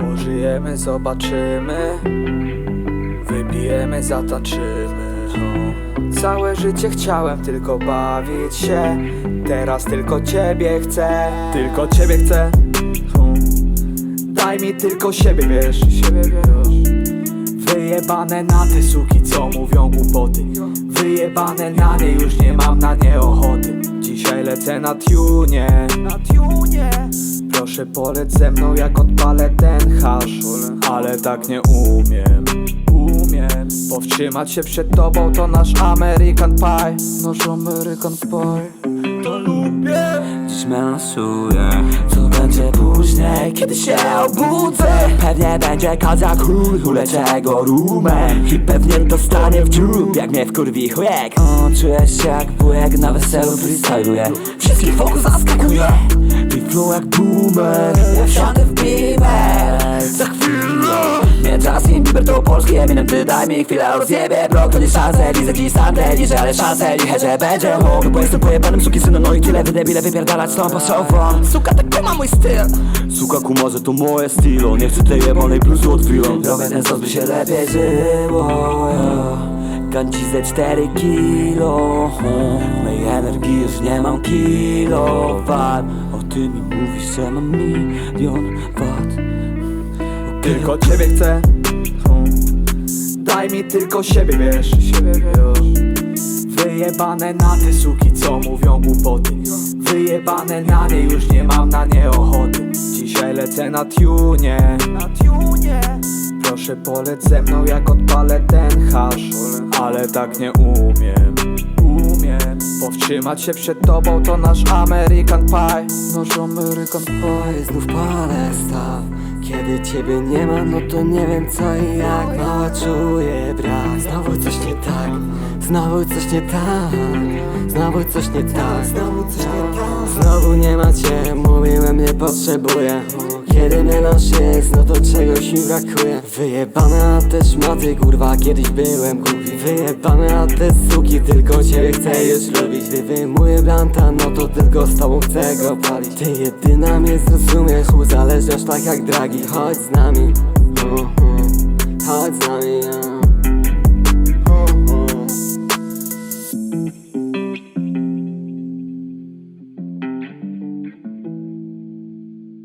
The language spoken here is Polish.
Pożyjemy, zobaczymy. Wybijemy, zataczymy. Całe życie chciałem tylko bawić się. Teraz tylko ciebie chcę. Tylko ciebie chcę. Daj mi tylko siebie, wiesz. Siebie, wiesz. Wyjebane na te suki, co mówią głupoty Wyjebane na nie, już nie mam na nie ochoty. Dzisiaj lecę na tunie Proszę poleć ze mną jak odpalę ten hasz. Ale tak nie umiem. Umiem. Powstrzymać się przed tobą to nasz American Pie. Nasz American Pie. To lubię. Dziś później, kiedy się obudzę. Pewnie będzie kozak chuj, uleczę go rumem I pewnie dostanie w dziób, jak mnie wkurwi chujek. O, Czuję się jak wujek, na weselu freestyluję Wszystkich wokół zaskakuję I flow jak boomer, wsiądę w beamer. Za chwilę. Nie Justin Bieber to polski Eminem, ty daj mi chwilę rozjebie Blok. To nie szanse, lizę ci stamtę Liczę, ale szanse, lichę, że będzie home Bo jestem pojebanym suki synu, no i tyle Wy debile wypierdalać tą poszową Suka tak ma mój styl? Suka kumarze to moje stylo. Nie chcę tej jebanej bluzu od chwilą. Robię ten sos, by się lepiej żyło ja. Ganci ze 4 kilo. Mej energii już nie mam kilowat O ty mi mówisz, że mam milion wat Tylko ciebie chcę. Daj mi tylko siebie, wiesz Siebie, wiesz. Wyjebane na te suki, co mówią głupoty. Wyjebane na nie, już nie mam na nie ochoty Dzisiaj lecę na tunie Proszę poleć ze mną jak odpalę ten hasz. Ale tak nie umiem. Umiem Powstrzymać się przed tobą to nasz American Pie. Nasz American Pie. Znów palę staw Kiedy ciebie nie ma, no to nie wiem co i jak. Mała czuję brak. Znowu coś nie tak. Znowu coś nie tak. Znowu coś nie tak. Znowu coś nie tak. Znowu nie ma cię, potrzebuję. Kiedy melanż jest, no to czegoś mi brakuje. Wyjebane na te szmaty, kurwa, kiedyś byłem głupi. Wyjebane na te suki, tylko ciebie chcę już lubić. Gdy wyjmuję blanta, no to tylko z tobą chcę go palić. Ty jedyna mnie zrozumiesz, uzależniasz tak jak dragi. Chodź z nami, uh, uh. chodź z nami, uh.